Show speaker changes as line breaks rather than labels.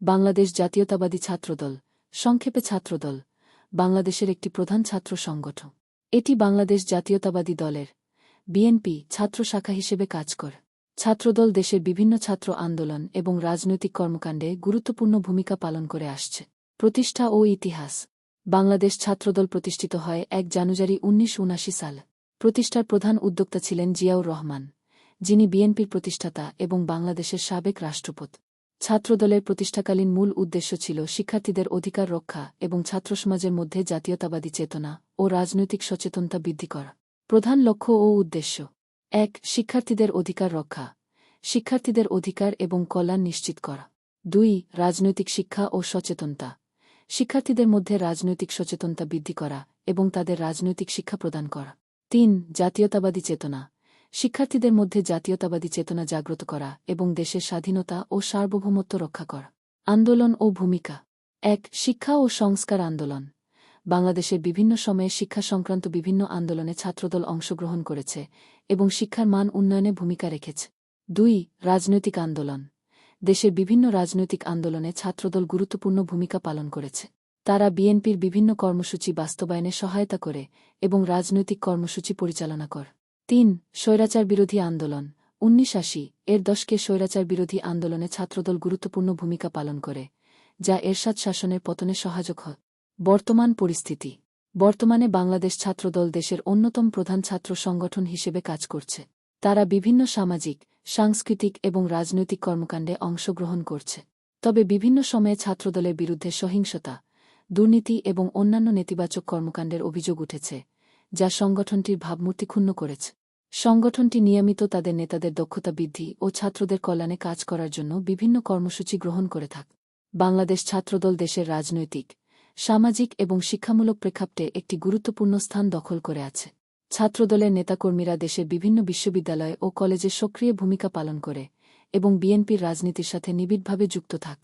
বাংলাদেশ জাতীয়তাবাদী ছাত্রদল, সংক্ষেপে ছাত্রদল, বাংলাদেশের একটি প্রধান ছাত্র সংগঠন। এটি বাংলাদেশ জাতীয়তাবাদী দলের, বিএনপি ছাত্র শাখা হিসেবে কাজ করে। ছাত্রদল দেশের বিভিন্ন ছাত্র আন্দোলন এবং রাজনৈতিক কর্মকাণ্ডে গুরুত্বপূর্ণ ভূমিকা পালন করে আসছে। প্রতিষ্ঠা ও ইতিহাস। বাংলাদেশ ছাত্রদল প্রতিষ্ঠিত হয় এক জানুয়ারি উনিশ সাল। প্রতিষ্ঠার প্রধান উদ্যোক্তা ছিলেন জিয়াউর রহমান, যিনি বিএনপির প্রতিষ্ঠাতা এবং বাংলাদেশের সাবেক রাষ্ট্রপতি। ছাত্রদলের প্রতিষ্ঠাকালীন মূল উদ্দেশ্য ছিল শিক্ষার্থীদের অধিকার রক্ষা এবং ছাত্রসমাজের মধ্যে জাতীয়তাবাদী চেতনা ও রাজনৈতিক সচেতনতা বৃদ্ধি করা। প্রধান লক্ষ্য ও উদ্দেশ্য। এক, শিক্ষার্থীদের অধিকার রক্ষা। শিক্ষার্থীদের অধিকার এবং কল্যাণ নিশ্চিত করা। দুই, রাজনৈতিক শিক্ষা ও সচেতনতা। শিক্ষার্থীদের মধ্যে রাজনৈতিক সচেতনতা বৃদ্ধি করা এবং তাদের রাজনৈতিক শিক্ষা প্রদান করা। তিন, জাতীয়তাবাদী চেতনা। শিক্ষার্থীদের মধ্যে জাতীয়তাবাদী চেতনা জাগ্রত করা এবং দেশের স্বাধীনতা ও সার্বভৌমত্ব রক্ষা করা। আন্দোলন ও ভূমিকা। এক, শিক্ষা ও সংস্কার আন্দোলন। বাংলাদেশের বিভিন্ন সময়ে শিক্ষা সংক্রান্ত বিভিন্ন আন্দোলনে ছাত্রদল অংশগ্রহণ করেছে এবং শিক্ষার মান উন্নয়নে ভূমিকা রেখেছে। দুই, রাজনৈতিক আন্দোলন। দেশের বিভিন্ন রাজনৈতিক আন্দোলনে ছাত্রদল গুরুত্বপূর্ণ ভূমিকা পালন করেছে। তারা বিএনপির বিভিন্ন কর্মসূচি বাস্তবায়নে সহায়তা করে এবং রাজনৈতিক কর্মসূচি পরিচালনা করে। তিন স্বৈরাচার বিরোধী আন্দোলন। উনিশ আশি, এর দশকে স্বৈরাচার বিরোধী আন্দোলনে ছাত্রদল গুরুত্বপূর্ণ ভূমিকা পালন করে, যা এরশাদ শাসনের পতনে সহায়ক হয়। বর্তমান পরিস্থিতি। বর্তমানে বাংলাদেশ ছাত্রদল দেশের অন্যতম প্রধান ছাত্র সংগঠন হিসেবে কাজ করছে। তারা বিভিন্ন সামাজিক, সাংস্কৃতিক এবং রাজনৈতিক কর্মকাণ্ডে অংশগ্রহণ করছে। তবে বিভিন্ন সময়ে ছাত্রদলের বিরুদ্ধে সহিংসতা, দুর্নীতি এবং অন্যান্য নেতিবাচক কর্মকাণ্ডের অভিযোগ উঠেছে, যা সংগঠনটির ভাবমূর্তি ক্ষুণ্ণ করেছে। সংগঠনটি নিয়মিত তাদের নেতাদের দক্ষতা বৃদ্ধি ও ছাত্রদের কল্যাণে কাজ করার জন্য বিভিন্ন কর্মসূচি গ্রহণ করে থাক। বাংলাদেশ ছাত্রদল দেশের রাজনৈতিক, সামাজিক এবং শিক্ষামূলক প্রেক্ষাপটে একটি গুরুত্বপূর্ণ স্থান দখল করে আছে। ছাত্রদলের নেতাকর্মীরা দেশের বিভিন্ন বিশ্ববিদ্যালয় ও কলেজে সক্রিয় ভূমিকা পালন করে এবং বিএনপির রাজনীতির সাথে নিবিড়ভাবে যুক্ত থাক।